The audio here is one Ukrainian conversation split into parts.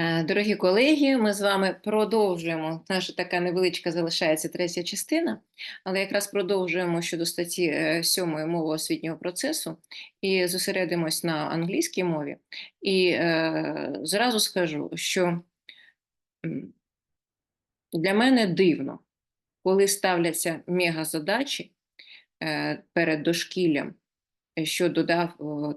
Е, Дорогі колеги, ми з вами продовжуємо. Наша така невеличка залишається третя частина, але якраз продовжуємо щодо статті е, 7 мови освітнього процесу і зосередимось на англійській мові. І е, зразу скажу, що для мене дивно, коли ставляться мегазадачі е, перед дошкіллям, е, щодо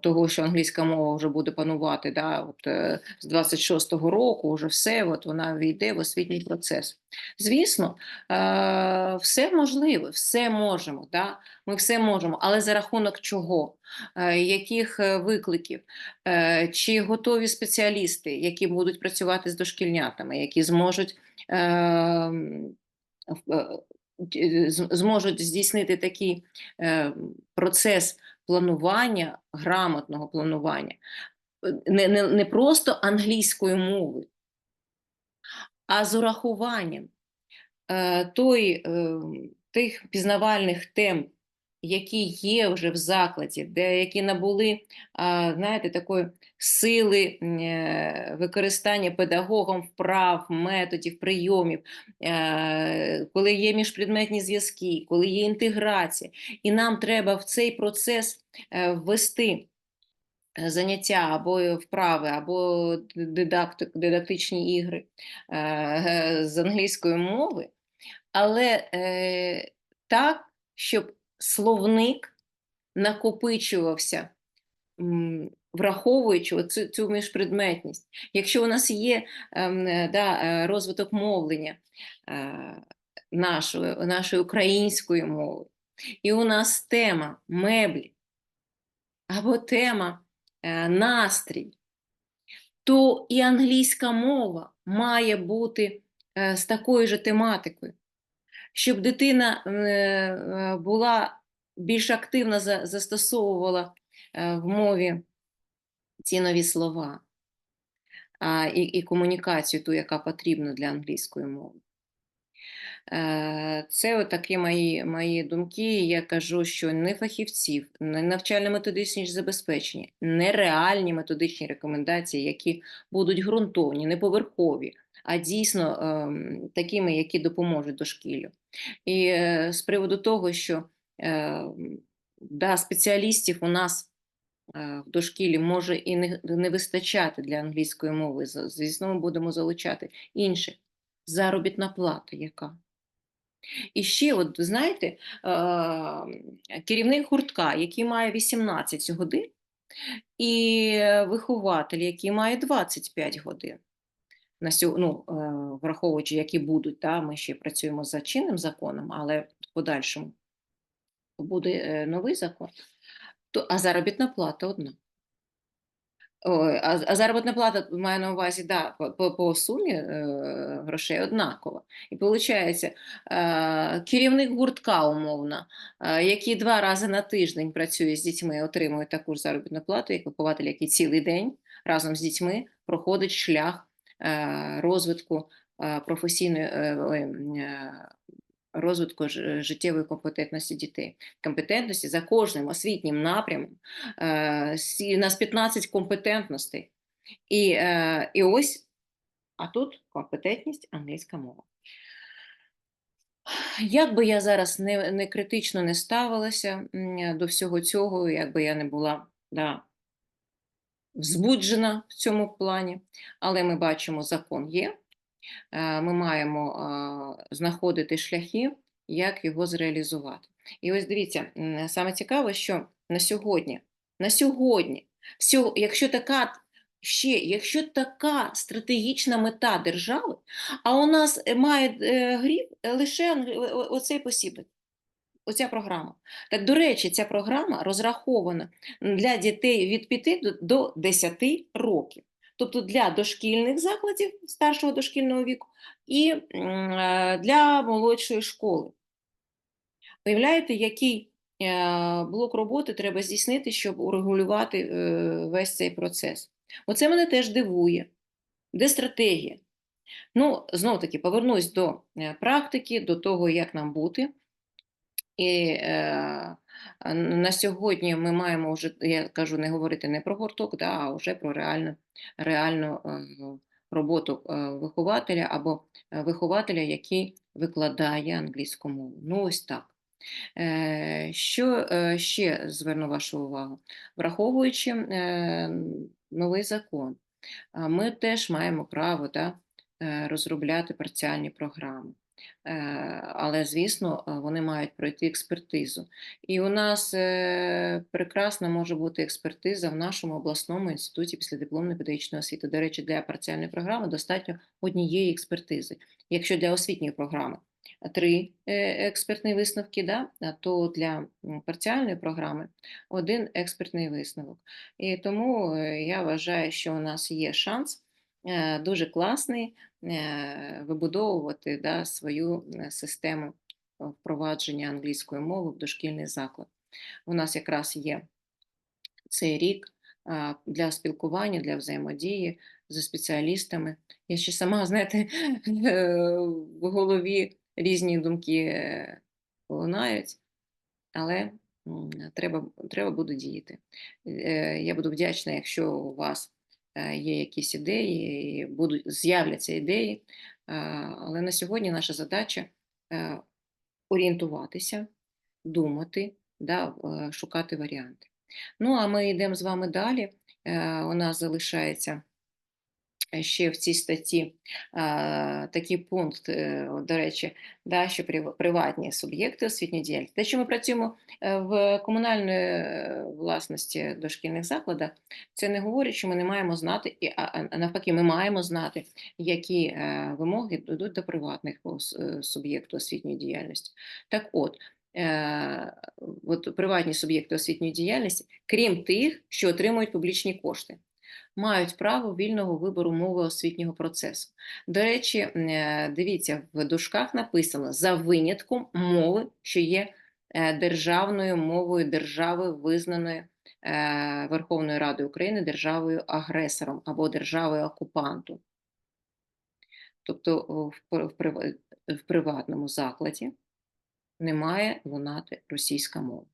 того, що англійська мова вже буде панувати да, от, е, з 26-го року, вже все, от вона війде в освітній процес. Звісно, е, все можливе, все можемо, да, ми все можемо, але за рахунок чого? Е, яких е, викликів? Е, чи готові спеціалісти, які будуть працювати з дошкільнятами, які зможуть е, е, зможуть здійснити такий е, процес планування, грамотного планування, Е, не, не, не просто англійської мови, а з урахуванням е, той, е, тих пізнавальних тем, які є вже в закладі, де які набули, знаєте, такої сили е, використання педагогом вправ, методів, прийомів, е, коли є міжпредметні зв'язки, коли є інтеграція, і нам треба в цей процес е, ввести заняття або вправи, або дидактик, дидактичні ігри з англійської мови, але так, щоб словник накопичувався, враховуючи оцю, цю міжпредметність. Якщо у нас є ем, е, да, е, розвиток мовлення е, нашої, нашої української мови, і у нас тема меблі або тема настрій, то і англійська мова має бути з такою же тематикою, щоб дитина е, е, була більш активно застосовувала е, в мові ці нові слова і, комунікацію, ту, яка потрібна для англійської мови. Це от такі мої, мої думки. Я кажу, що не фахівців, не навчально-методичні забезпечення, не реальні методичні рекомендації, які будуть ґрунтовні, не поверхові, а дійсно ем, такими, які допоможуть дошкіллю. І е, з приводу того, що е, да, спеціалістів у нас е, в дошкілі може і не, вистачати для англійської мови, звісно, ми будемо залучати інше. Заробітна плата яка? І ще, от знаєте, керівник гуртка, який має 18 годин, і вихователь, який має 25 годин. На ну, е, враховуючи, які будуть, да, ми ще працюємо за чинним законом, але в подальшому буде е, новий закон, то, а заробітна плата одна. А, заробітна плата маю на увазі, да, по, по, сумі е, грошей однакова. І виходить, керівник гуртка умовно, який два рази на тиждень працює з дітьми, отримує таку ж заробітну плату, як вихователь, який цілий день разом з дітьми проходить шлях розвитку е, професійної е, е, розвитку життєвої компетентності дітей. Компетентності за кожним освітнім напрямом. Е, У нас 15 компетентностей. І, е, і ось, а тут компетентність англійська мова. Як би я зараз не, не критично не ставилася до всього цього, як би я не була да, збуджена в цьому плані, але ми бачимо, закон є. Е, Ми маємо е, знаходити шляхи, як його зреалізувати. І ось дивіться, саме цікаве, що на сьогодні, на сьогодні, якщо така ще, якщо така стратегічна мета держави, а у нас е, має гріб лише оцей посібник. Оця програма. Так, до речі, ця програма розрахована для дітей від 5 до, до 10 років. Тобто для дошкільних закладів старшого дошкільного віку і е, для молодшої школи. Уявляєте, який е, блок роботи треба здійснити, щоб урегулювати е, весь цей процес? Оце мене теж дивує. Де стратегія? Ну, знов таки, повернусь до практики, до того, як нам бути. І е, на сьогодні ми маємо вже, я кажу, не говорити не про гурток, да, а вже про реальну, реальну е, роботу е, вихователя або е, вихователя, який викладає англійську мову. Ну, ось так. Е, Що е, ще зверну вашу увагу? Враховуючи е, новий закон, ми теж маємо право да, е, розробляти парціальні програми. Е, Але, звісно, е, вони мають пройти експертизу. І у нас е, прекрасна може бути експертиза в нашому обласному інституті післядипломної педагогічної освіти. До речі, для парціальної програми достатньо однієї експертизи. Якщо для освітньої програми три експертні висновки, да, то для парціальної програми один експертний висновок. І тому я вважаю, що у нас є шанс дуже класний е, вибудовувати да, свою е, систему впровадження англійської мови в дошкільний заклад. У нас якраз є цей рік для спілкування, для взаємодії зі спеціалістами. Я ще сама, знаєте, в голові різні думки е, лунають, але треба, треба буде діяти. Е, Я буду вдячна, якщо у вас є якісь ідеї, будуть з'являться ідеї. Але на сьогодні наша задача е, орієнтуватися, думати, да, е, шукати варіанти. Ну, а ми йдемо з вами далі. Е, У нас залишається е, ще в цій статті такий пункт, е, до речі, да, що приватні суб'єкти освітньої діяльності. Те, що ми працюємо е, в комунальної е, власності дошкільних закладах, це не говорить, що ми не маємо знати, і, навпаки, ми маємо знати, які вимоги йдуть до приватних суб'єктів освітньої діяльності. Так от, от приватні суб'єкти освітньої діяльності, крім тих, що отримують публічні кошти, мають право вільного вибору мови освітнього процесу. До речі, е, дивіться, в дужках написано за винятком мови, що є е, державною мовою держави, визнаної е, Верховною Радою України державою агресором або державою окупанту. Тобто в, приватному закладі не має лунати російська мова.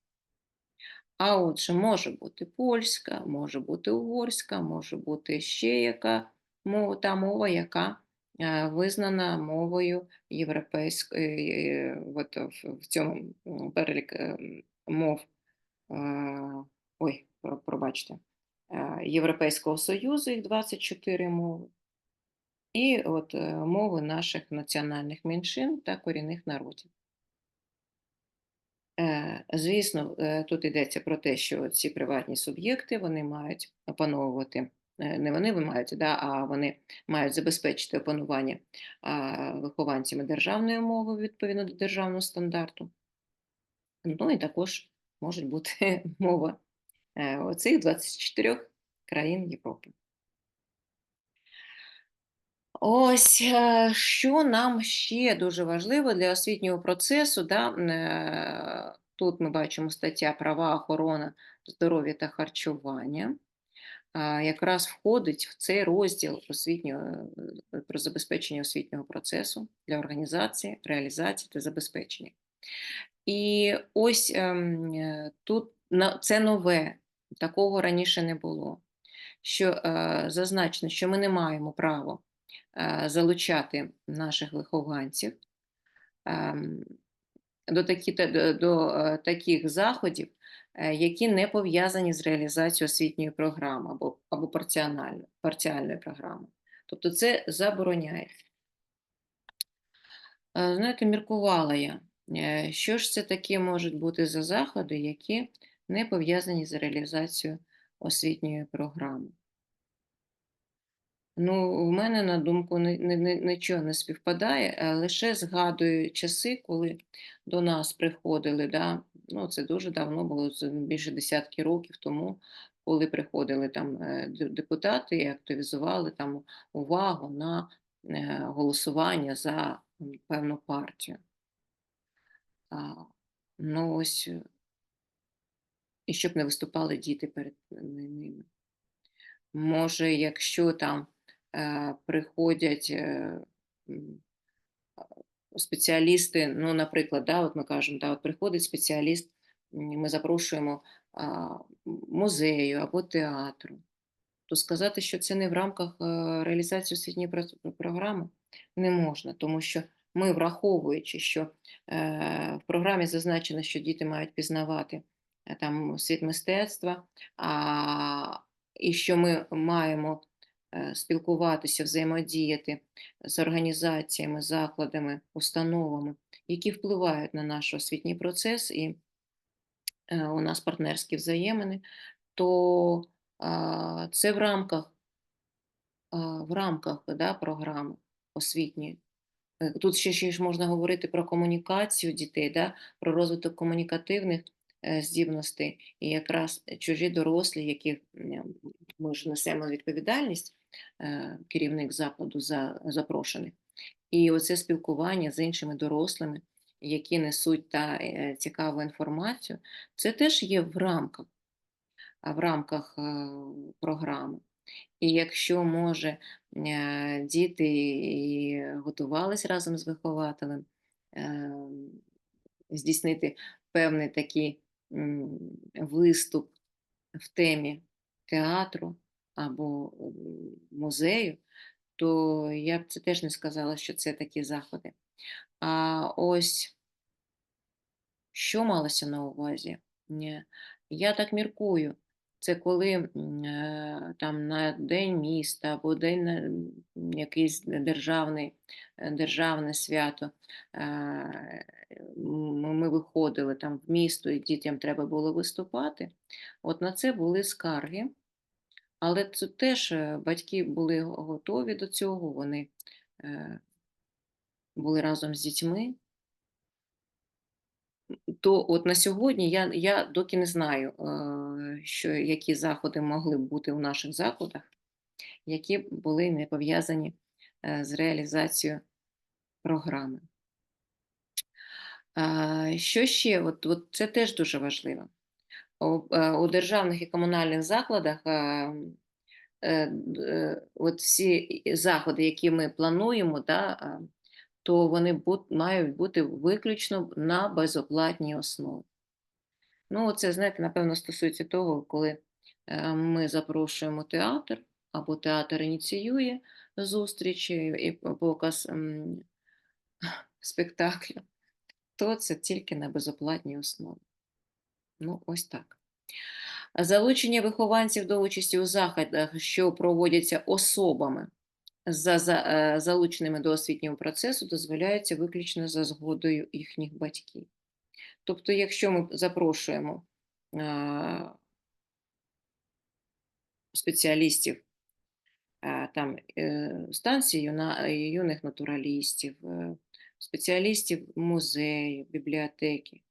А отже, може бути польська, може бути угорська, може бути ще яка мова, та мова, яка е, визнана мовою європейської, е, от в, цьому перелік е, мов, е, ой, пробачте, е, Європейського Союзу, їх 24 мови, і от е, мови наших національних меншин та корінних народів. Е, Звісно, е, тут йдеться про те, що ці приватні суб'єкти вони мають опановувати, е, не вони мають, да, а вони мають забезпечити опанування вихованцями державної мови відповідно до державного стандарту. Ну і також може бути мова оцих 24 країн Європи. Ось е, що нам ще дуже важливо для освітнього процесу. Да? е, Тут ми бачимо стаття права, охорона, здоров'я та харчування. Якраз входить в цей розділ освітнього е, про забезпечення освітнього процесу для організації, реалізації та забезпечення. І ось ем, тут це нове, такого раніше не було. Що зазначено, що ми не маємо права залучати наших вихованців ем, до, такі, до, до е, таких заходів, е, які не пов'язані з реалізацією освітньої програми або, або парціональної, парціальної програми. Тобто це забороняється. Е, Знаєте, міркувала я, е, що ж це таке можуть бути за заходи, які не пов'язані з реалізацією освітньої програми. Ну, в мене на думку нічого не співпадає, е, лише згадую часи, коли до нас приходили, да, ну це дуже давно було, більше десятки років тому, коли приходили там е, депутати і активізували там увагу на е, голосування за певну партію. Ну ось, і щоб не виступали діти перед ними. Може, якщо там приходять е, спеціалісти, ну, наприклад, да, от ми кажемо, да, от приходить спеціаліст, ми запрошуємо музею або театру. то сказати, що це не в рамках е, реалізації освітньої програми, не можна, тому що ми, враховуючи, що в програмі зазначено, що діти мають пізнавати там світ мистецтва, а, і що ми маємо спілкуватися, взаємодіяти з організаціями, закладами, установами, які впливають на наш освітній процес, і е, у нас партнерські взаємини, то це в рамках, в рамках да, програми освітньої. Е, Тут ще, ще ж можна говорити про комунікацію дітей, да, про розвиток комунікативних е, здібностей. І якраз чужі дорослі, які ми ж несемо відповідальність, е, керівник закладу за запрошених. І оце спілкування з іншими дорослими, які несуть та е, цікаву інформацію, це теж є в рамках, в рамках е, програми. І якщо може е, діти і готувались разом з вихователем, е, здійснити певний такий виступ в темі театру або музею, то я б це теж не сказала, що це такі заходи. А ось що малося на увазі? Я так міркую. Це коли е, там на День міста або день на якийсь державний, е, державне свято. е, Ми виходили там в місто, і дітям треба було виступати. От на це були скарги. Але це теж е, батьки були готові до цього, вони е, були разом з дітьми. То от на сьогодні я, я доки не знаю, е, що, які заходи могли б бути у наших закладах, які були не пов'язані з реалізацією програми. Що ще? От, от це теж дуже важливо. У, е, державних і комунальних закладах от всі заходи, які ми плануємо, да, то вони мають бути виключно на безоплатній основі. Ну, це, знаєте, напевно, стосується того, коли ми запрошуємо театр, або театр ініціює зустрічі і показ спектаклю, то це тільки на безоплатній основі. Ну, ось так. Залучення вихованців до участі у заходах, що проводяться особами, за, за, е, залученими до освітнього процесу, дозволяється виключно за згодою їхніх батьків. Тобто, якщо ми запрошуємо е, спеціалістів е, там, станції юних натуралістів, спеціалістів музею, бібліотеки,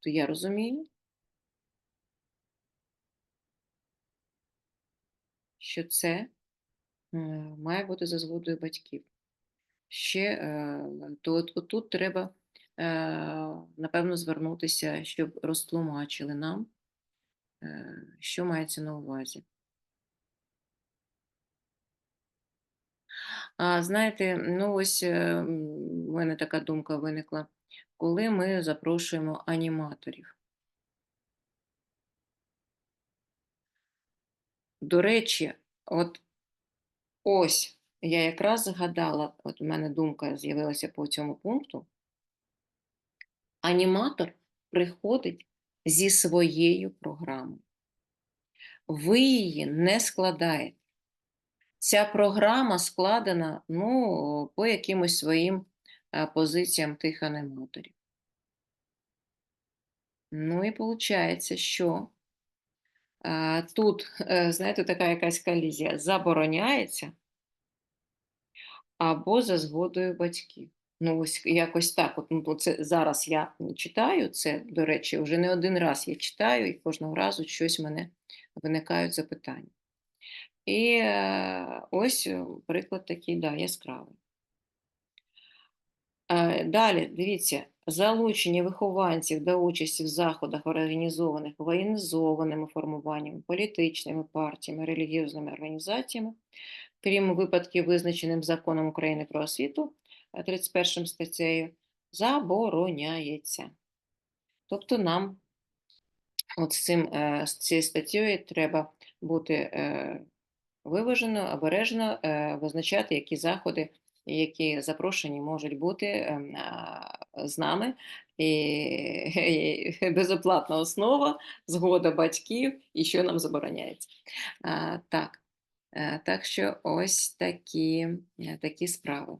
тобто я розумію, що це е, має бути за згодою батьків. Ще е, то от, отут треба, е, напевно, звернутися, щоб розтлумачили нам, що мається на увазі. А знаєте, ну ось в мене така думка виникла, коли ми запрошуємо аніматорів. До речі, от ось я якраз згадала, от у мене думка з'явилася по цьому пункту. Аніматор приходить зі своєю програмою. Ви її не складаєте. Ця програма складена ну, по якимось своїм позиціям тих аніматорів. Ну і виходить, що тут, е, знаєте, така якась колізія забороняється або за згодою батьків. Ну, ось якось так. От, ну, це зараз я читаю це, до речі, вже не один раз я читаю, і кожного разу щось в мене виникають запитання. І е, ось е, приклад такий, да, яскравий. Е, Далі, дивіться, залучення вихованців до участі в заходах, організованих воєнізованими формуваннями, політичними партіями, релігіозними організаціями, крім випадків, визначеним законом України про освіту, е, 31 статтею, забороняється. Тобто нам от з, цим, е, з цією статтею треба бути е, виважено, обережно е, визначати, які заходи, які запрошені можуть бути ем, з нами, і, безоплатна основа, згода батьків і що нам забороняється. Так. Е, Так що ось такі, е, такі справи.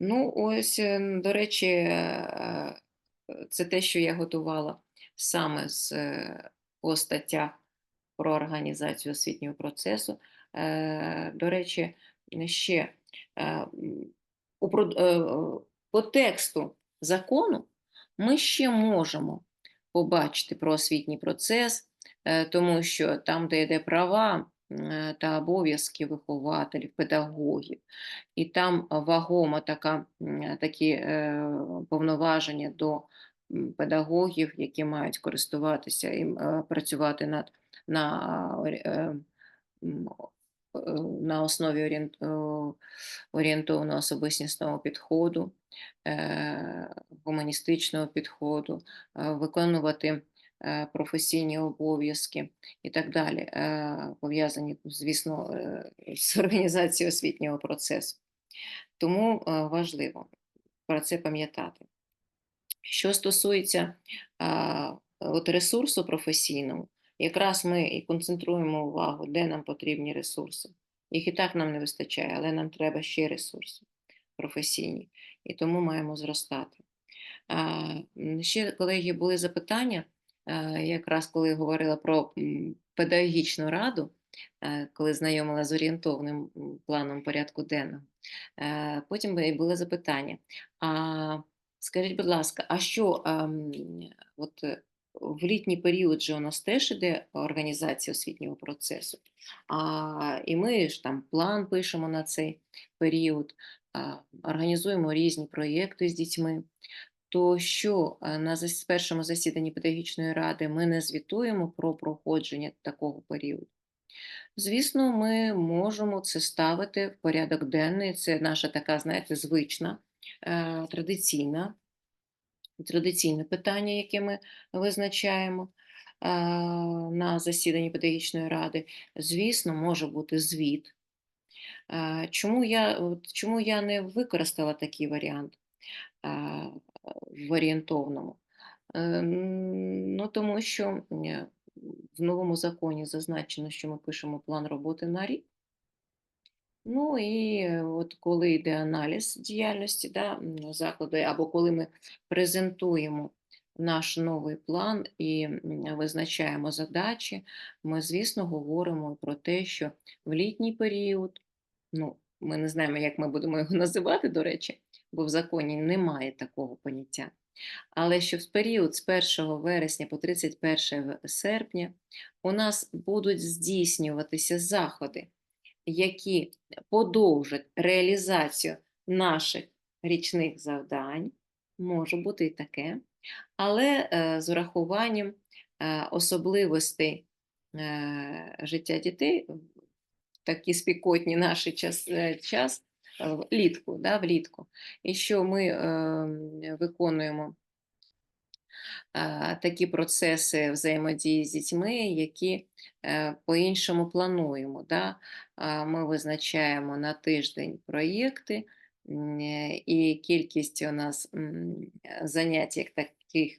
Ну, ось, е, до речі, е, це те, що я готувала саме з по про організацію освітнього процесу. Е, До речі, ще е, е, по тексту закону ми ще можемо побачити про освітній процес, тому що там, де йде права та обов'язки вихователів, педагогів, і там вагома така, такі повноваження до педагогів, які мають користуватися і працювати над на, на основі орієнт, е, особистісного підходу, е, гуманістичного підходу, виконувати професійні обов'язки і так далі, пов'язані, звісно, з організацією освітнього процесу. Тому важливо про це пам'ятати. Що стосується от ресурсу професійного, якраз ми і концентруємо увагу, де нам потрібні ресурси. Їх і так нам не вистачає, але нам треба ще ресурси професійні, і тому маємо зростати. Ще, колеги, були запитання, якраз коли говорила про педагогічну раду, коли знайомила з орієнтовним планом порядку денного. Потім були запитання. А скажіть, будь ласка, а що от в літній період же у нас теж іде організація освітнього процесу, а, і ми ж там план пишемо на цей період, а, організуємо різні проєкти з дітьми то що на першому засіданні педагогічної ради ми не звітуємо про проходження такого періоду? Звісно, ми можемо це ставити в порядок денний. Це наша така, знаєте, звична, е, традиційна, традиційне питання, яке ми визначаємо на засіданні педагогічної ради. Звісно, може бути звіт. Чому я, чому я не використала такий варіант? в орієнтовному. Е, Ну, тому що в новому законі зазначено, що ми пишемо план роботи на рік. Ну і от коли йде аналіз діяльності да, закладу, або коли ми презентуємо наш новий план і визначаємо задачі, ми, звісно, говоримо про те, що в літній період, ну, ми не знаємо, як ми будемо його називати, до речі, бо в законі немає такого поняття. Але що в період з 1 вересня по 31 серпня у нас будуть здійснюватися заходи, які подовжать реалізацію наших річних завдань, може бути і таке, але е, з урахуванням е, особливостей е, життя дітей в такі спікотні наші час, час влітку, да, влітку. І що ми е, виконуємо такі процеси взаємодії з дітьми, які е, по-іншому плануємо. Да? Ми визначаємо на тиждень проєкти, і кількість у нас занять як таких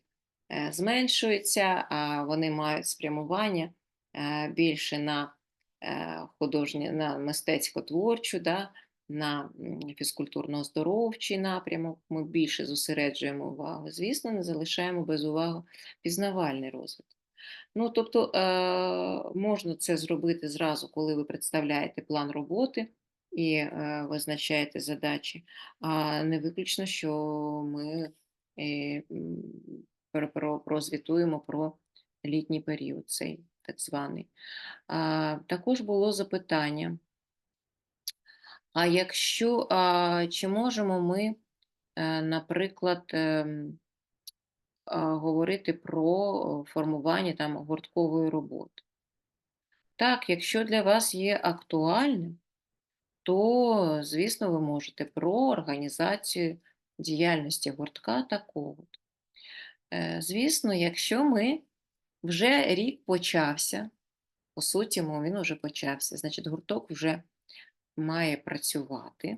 е, зменшується, а вони мають спрямування е, більше на художнє, на мистецько-творчу, да? На фізкультурно-оздоровчий напрямок. Ми більше зосереджуємо увагу. Звісно, не залишаємо без уваги пізнавальний розвиток. Ну, тобто е, можна це зробити зразу, коли ви представляєте план роботи і е, визначаєте задачі, а не виключно, що ми е, прозвітуємо про літній період, цей так званий. Також було запитання. А якщо, а, чи можемо ми, е, наприклад, ем, говорити про формування там гурткової роботи? Так, якщо для вас є актуальним, то, звісно, ви можете про організацію діяльності гуртка такого. Е, Звісно, якщо ми Вже рік почався, по суті, він уже почався, значить, гурток вже має працювати,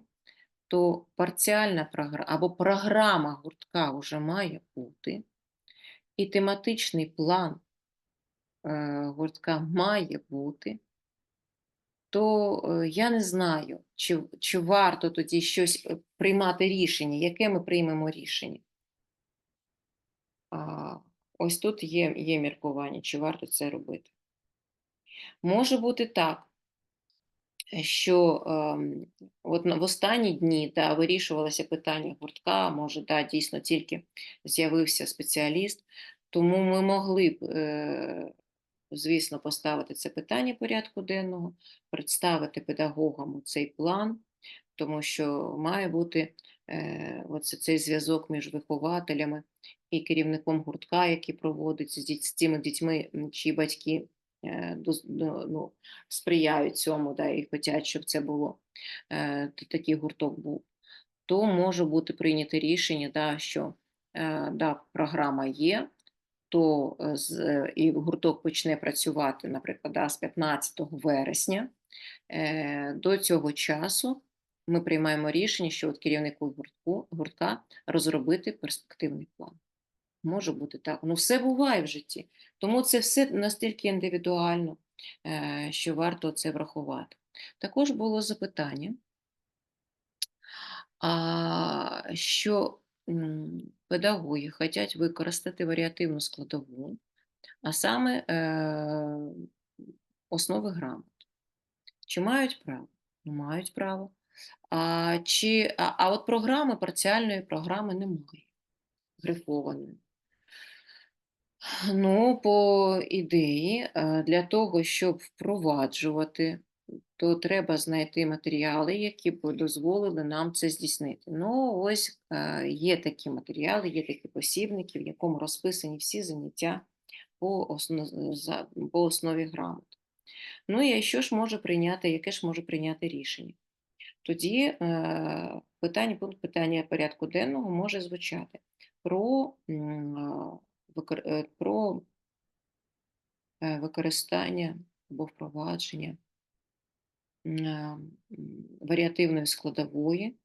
то парціальна програма або програма гуртка вже має бути, і тематичний план е, гуртка має бути, то е, я не знаю, чи, чи варто тоді щось е, приймати рішення, яке ми приймемо рішення. Ось тут є, є міркування, чи варто це робити. Може бути так, що от в останні дні да, вирішувалося питання гуртка, може, да, дійсно тільки з'явився спеціаліст, тому ми могли б, е, звісно, поставити це питання порядку денного, представити педагогам цей план, тому що має бути е, оце, цей зв'язок між вихователями і керівником гуртка, який проводить з, тими дітьми, чиї батьки е, доз- до- ну, сприяють цьому, да, і хочуть, щоб це було е, такий гурток був, то може бути прийнято рішення, да, що е, да, програма є, то е, з, е, і гурток почне працювати, наприклад, да, з 15 вересня. Е, До цього часу ми приймаємо рішення, що от керівнику гуртку, гуртка розробити перспективний план. Може бути так. Ну, все буває в житті. Тому це все настільки індивідуально, е, що варто це врахувати. Також було запитання, що педагоги хочуть використати варіативну складову, а саме е, основи грамот. Чи мають право? Ну, Мають право. А, чи, а, а от програми, парціальної програми немає, грифованої. Ну, по ідеї, е, для того, щоб впроваджувати, то треба знайти матеріали, які б дозволили нам це здійснити. Ну, ось е, є такі матеріали, є такі посібники, в якому розписані всі заняття по, осно- за- по основі грамот. Ну і що ж може прийняти, яке ж може прийняти рішення? Тоді е, питання, пункт питання порядку денного може звучати про, е, про е, використання або впровадження м, варіативної складової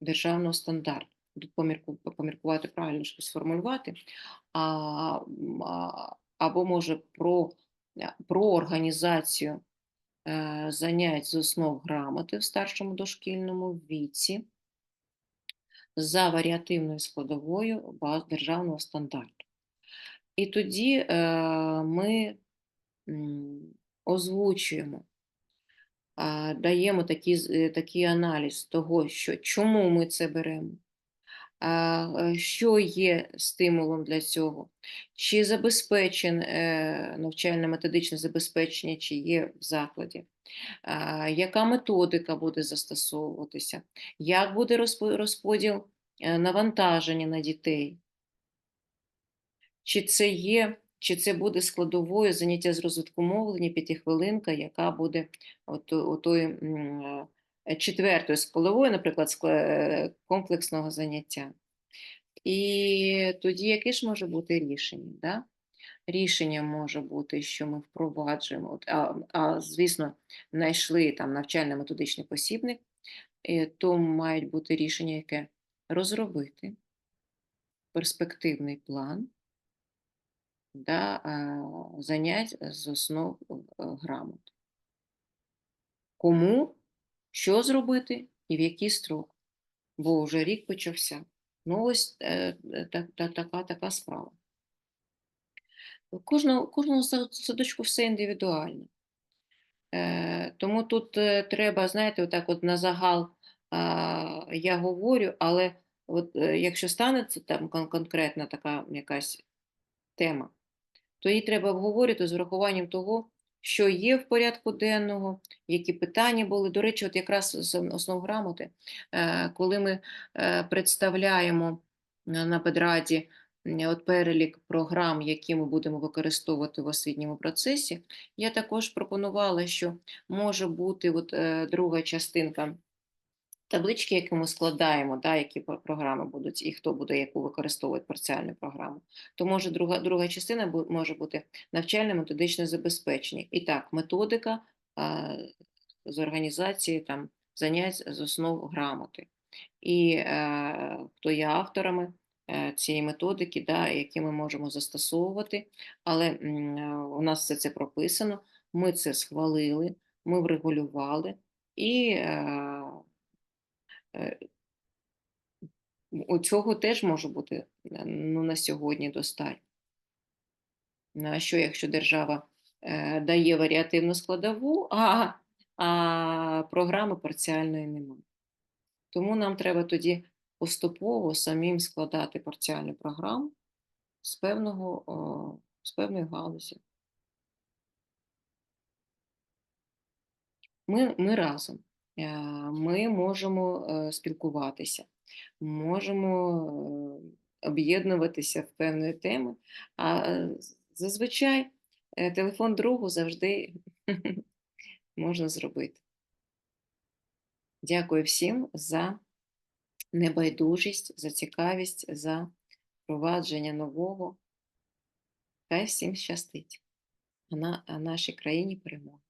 державного стандарту. Тут поміркувати правильно щоб сформулювати, а, або може про, е, про організацію е, занять з основ грамоти в старшому дошкільному віці за варіативною складовою державного стандарту. І тоді ми озвучуємо, даємо такий, е, такий аналіз того, що, чому ми це беремо, е, що є стимулом для цього, чи забезпечен е, навчально-методичне забезпечення, чи є в закладі, яка методика буде застосовуватися, як буде розподіл навантаження на дітей, чи це є, чи це буде складовою заняття з розвитку мовлення, п'ятихвилинка, яка буде от, отої е, четвертою складовою, наприклад, е, комплексного заняття. І тоді яке ж може бути рішення? Да? Рішення може бути, що ми впроваджуємо, а, а звісно, знайшли там навчально-методичний посібник, е, то мають бути рішення, яке розробити перспективний план да, е, занять з основ е, грамот. Кому, що зробити і в який строк, бо вже рік почався. Ну, ось е, е, та- та- така, така справа. Кожного, кожного садочку все індивідуально. Е, тому тут е, треба, знаєте, отак от на загал а, я говорю, але от, е, якщо станеться там кон- конкретна така якась тема, то її треба обговорити з врахуванням того, що є в порядку денного, які питання були. До речі, от якраз з основ грамоти, е, коли ми е, представляємо на педраді от перелік програм, які ми будемо використовувати в освітньому процесі, я також пропонувала, що може бути от, е, друга частинка таблички, які ми складаємо, да, які програми будуть, і хто буде яку використовувати парціальну програму, то може друга, друга частина може бути навчально-методичне забезпечення. І так, методика а, з організації там, занять з основ грамоти. І е, хто є авторами е, цієї методики, да, які ми можемо застосовувати. Але е, у нас все це прописано, ми це схвалили, ми врегулювали, і е, у цього теж може бути е, ну, на сьогодні достатньо. Ну, А що, якщо держава е, дає варіативну складову, а, а програми парціальної немає? Тому нам треба тоді поступово самим складати парціальну програму з певного, о, з певної галузі. Ми, ми разом. Е, Ми можемо е, спілкуватися, можемо е, об'єднуватися в певної теми, а зазвичай телефон другу завжди можна зробити. Дякую всім за небайдужість, за цікавість, за впровадження нового. Хай всім щастить, а нашій країні перемога.